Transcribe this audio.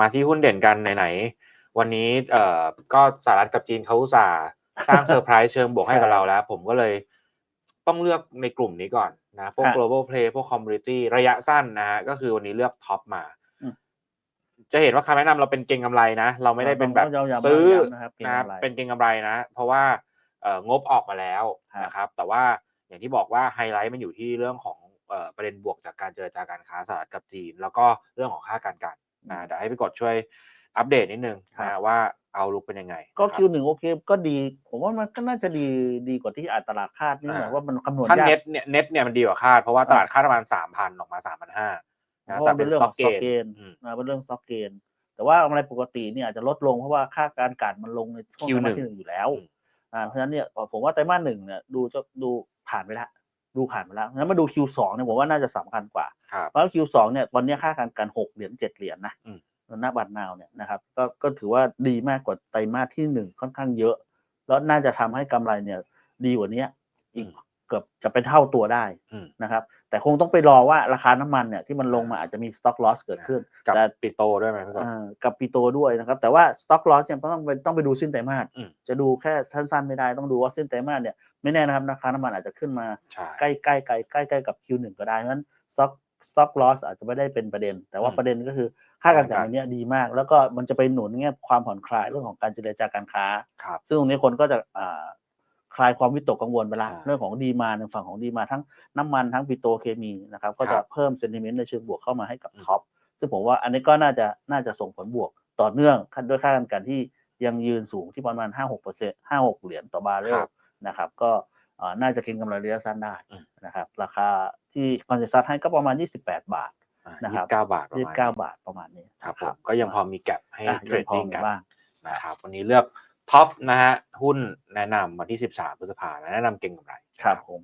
มาที่หุ้นเด่นกันไหนๆวันนี้เอ่อก็สหรัฐกับจีนเขาอุตส่าห์สร้างเซอร์ไพรส์เชิงบวกให้กับเราแล้ว ผมก็เลยต้องเลือกในกลุ่มนี้ก่อนนะพวกฮะ global play พวก commodity ระยะสั้นนะฮะก็คือวันนี้เลือกท็อปมาอืมจะเห็นว่าคำแนะนำเราเป็นเก่งกำไรนะ เราไม่ได้เป็นแบบต้องย้ำๆซื้อย้ำนะครับเก่งนะกำไรเป็นเก่งกำไรนะ เพราะว่าเอ่องบออกมาแล้วครับนะครับ แต่ว่าอย่างที่บอกว่าไฮไลท์มันอยู่ที่เรื่องของเอ่อประเด็นบวกจากการเจรจาการค้าสหรัฐกับจีน แล้วก็เรื่องของค่าการกัน นะเดี๋ยวให้พี่กดช่วยอัปเดตนิดนึงครับนะว่าเอาลุกเป็นยังไง ก็นะครับคิวหนึ่งโอเคก็ดี ผมว่ามันก็น่าจะดีดีกว่าที่อาจตลาดคาดนี่อ่าแหละว่ามันคำนวณถ้ายากเน็ตเนี่ยเน็ตเนี่ยมันดีกว่าคาด เพราะว่าอ่าตลาดคาดประมาณสามพันออกมาสามพันห้าเพราะมันเป็นเรื่องของ stock gain อืมนะเป็นเรื่อง stock gain แต่ว่ากำไรปกติเนี่ยอาจจะลดลงเพราะว่าค่าการกันมันลงในช่วงไตรมาส Q1 ที่หนึ่งอยู่แล้วอืมอ่าเพราะฉะนั้นเนี่ยผมว่าไตรมาสหนึ่งเนี่ยดูจะดูผ่านไปแล้วดูผ่านไปแล้วงั้นมาดู Q2 เนี่ยผมว่าน่าจะสำคัญกว่า ครับ เพราะ Q2 เนี่ยตอนนี้ค่าการกันหกเหรียญเจ็ดเหรียญนะอืมหน้าบัตรนาวเนี่ยนะครับ ก็ก็ถือว่าดีมากกว่าไตรมาสที่หนึ่งค่อนข้างเยอะ แล้วน่าจะทำให้กำไรเนี่ย ดีกว่านี้อีกเกือบจะเป็นเท่าตัวได้อืมนะครับ แต่คงต้องไปรอว่าราคาน้ำมันเนี่ยที่มันลงมาอาจจะมี stock loss เกิดขึ้นกับแต่ปิโตด้วยไหมพี่กดอ่ากับปิโตด้วยนะครับ แต่ว่า stock loss เนี่ยต้องไปต้องไปดูสิ้นไตรมาสอืมจะดูแค่สั้นๆไม่ได้ต้องดูว่าสิ้นไตรมาสเนี่ยไม่แน่นะครับราคาน้ำมันอาจจะขึ้นมาใช่ใกล้ใกล้ใกล้ใกล้ใกล้กับ Q1 ก็ได้เพราะฉะนั้น stock stock loss อาจจะไม่ได้เป็นประเด็น แต่ว่าอืมประเด็นก็คือค่าการกันค่าการอันเนี้ยดีมาก แล้วก็มันจะไปหนุนเงี้ยความผ่อนคลายเรื่องของการเจรจาการค้าครับซึ่งตรงนี้คนก็จะอ่าคลายความวิตกกังวลไปละใช่เรื่องของดีมาในฝั่งของดีมาทั้งน้ำมันทั้งปิโตรเคมีนะครับก็จะเพิ่มเซนติเมนต์ในเชิงบวกเข้ามาให้กับอืมท็อปซึ่งผมว่าอันนี้ก็น่าจะน่าจะส่งผลบวกต่อเนื่องด้วยค่าการกันที่ยังยืนสูงที่ประมาณ 5-6เปอร์เซ็นต์5-6 เหรียญต่อบาร์เรคลรับนะครับก็อ่า น่าจะเก็งกำไรระยะสั้นได้อืมนะครับ ราคาที่คอนเซ็ปต์ให้ก็ประมาณ 28 บาทอ่านะคยี่รัสิบเก้าบาทประยี่มาณสิบเก้านี้บาทประมาณนี้ครับผนะมก็ยังพอมีแก็บให้อะเทรยังดพอดิ้งมีกันบ้างนะครับวันนี้เลือกท็อปนะฮะหุ้นแนะนำวันที่ 13พฤษภาคมแนะนำเก่งกำไรครับผม